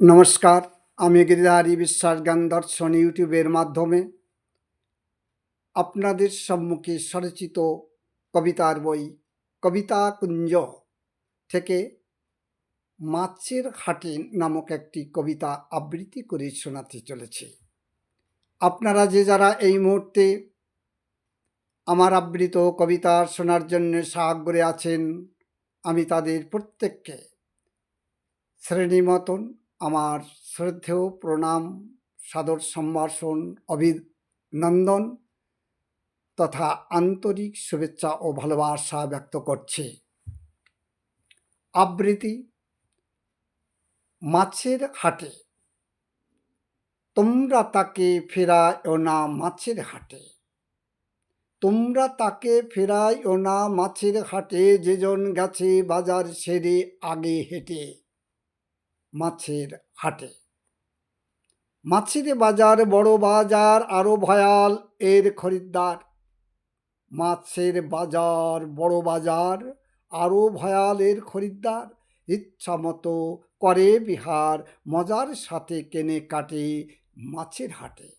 নমস্কার, আমি গিরিধারী বিশ্বাস জ্ঞান দর্শন ইউটিউবের মাধ্যমে। আপনাদের সম্মুখে সরচিত কবিতার বই কবিতা কুঞ্জ থেকে মাছের হাটে নামক একটি কবিতা আবৃত্তি করে শোনাতে চলেছি। আপনারা যে যারা এই মুহূর্তে আমার আবৃত কবিতা শোনার জন্য সাহায্যে আছেন, আমি তাদের প্রত্যেককে শ্রেণি মতন আমার শ্রদ্ধেয় প্রণাম, সাদর সম্ভাষণ, অভিনন্দন তথা আন্তরিক শুভেচ্ছা ও ভালোবাসা ব্যক্ত করছি। আবৃত্তি মাছের হাটে। তোমরা তাকে ফেরায়ও না মাছের হাটে। তোমরা তাকে ফেরায়ও না মাছের হাটে, যেজন গেছে বাজার সেরে আগে হেঁটে। মাছের হাটে। মাছের বাজার বড় বাজার আরও ভয়াল এর খরিদ্দার। মাছের বাজার বড় বাজার আরও ভয়াল এর খরিদ্দার। ইচ্ছা মতো করে বিহার, মজার সাথে কেনে কাটে মাছের হাটে।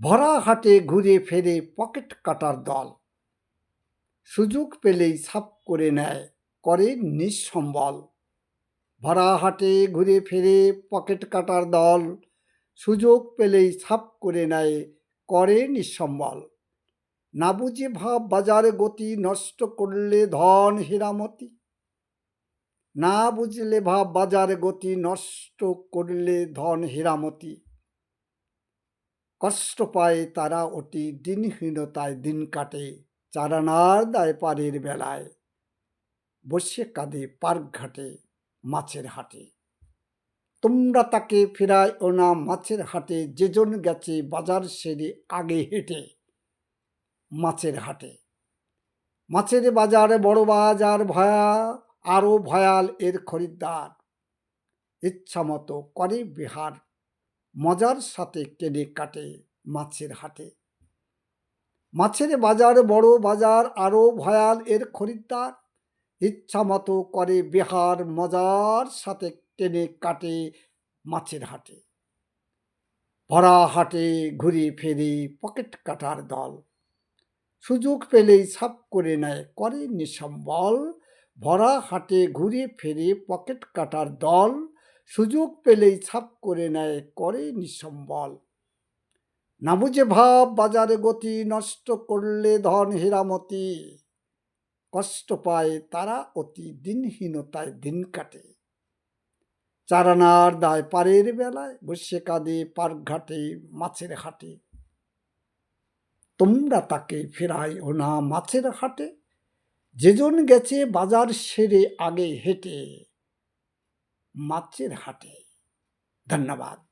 ভরা হাটে ঘুরে ফেরে পকেট কাটার দল। সুযোগ পেলেই সাপ করে নেয়, করে নিঃসম্বল। ভরা হাটে ঘুরে ফিরে পকেট কাটার দল। সুযোগ পেলেই ছাপ করে নেয়, করে নিঃসম্বল। না বুঝে ভাব বাজারে গতি নষ্ট করলে ধন হীরামতি। না বুঝলে ভাব বাজারে গতি নষ্ট করলে ধন হীরামতি। কষ্ট পায় তারা অতি দিনহীনতায় দিন কাটে, চারানার দায় পারের বেলায়। বসে কাঁদে পার্ক ঘাটে মাছের হাটে। তোমরা তাকে ফেরায় ও না মাছের হাটে, যেজন গেছে বাজার সেরে আগে হেঁটে মাছের হাটে। মাছের বাজারে বড় বাজার ভয়া আরও ভয়াল এর খরিদ্দার। ইচ্ছা মতো করে বিহার, মজার সাথে কেনে কাটে মাছের হাটে। মাছের বাজার বড় বাজার আরও ভয়াল এর খরিদ্দার। ইচ্ছা মতো করে বিহার মজার সাথে টেনে কাটে মাছের হাটে। ভরা হাটে ঘুরে ফেরে পকেট কাটার দল। সুযোগ পেলেই সাপ করে নেয়, করে নিঃসম্বল ভরা হাটে ঘুরে ফেরে পকেট কাটার দল। সুযোগ পেলেই ছাপ করে নেয়, করে নিঃসম্বল না বুঝে ভাব, বাজারে গতি নষ্ট করলে ধন হীরামতি। কষ্ট পায় তারা অতি দিনহীনতায় দিন কাটে। চারানার দায় পারের বেলায় বসে কাঁদে পার্ক ঘাটে মাছের হাটে। তোমরা তাকে ফেরাই ও না মাছের হাটে, যেজন গেছে বাজার সেরে আগে হেঁটে। মাছের হাটে। ধন্যবাদ।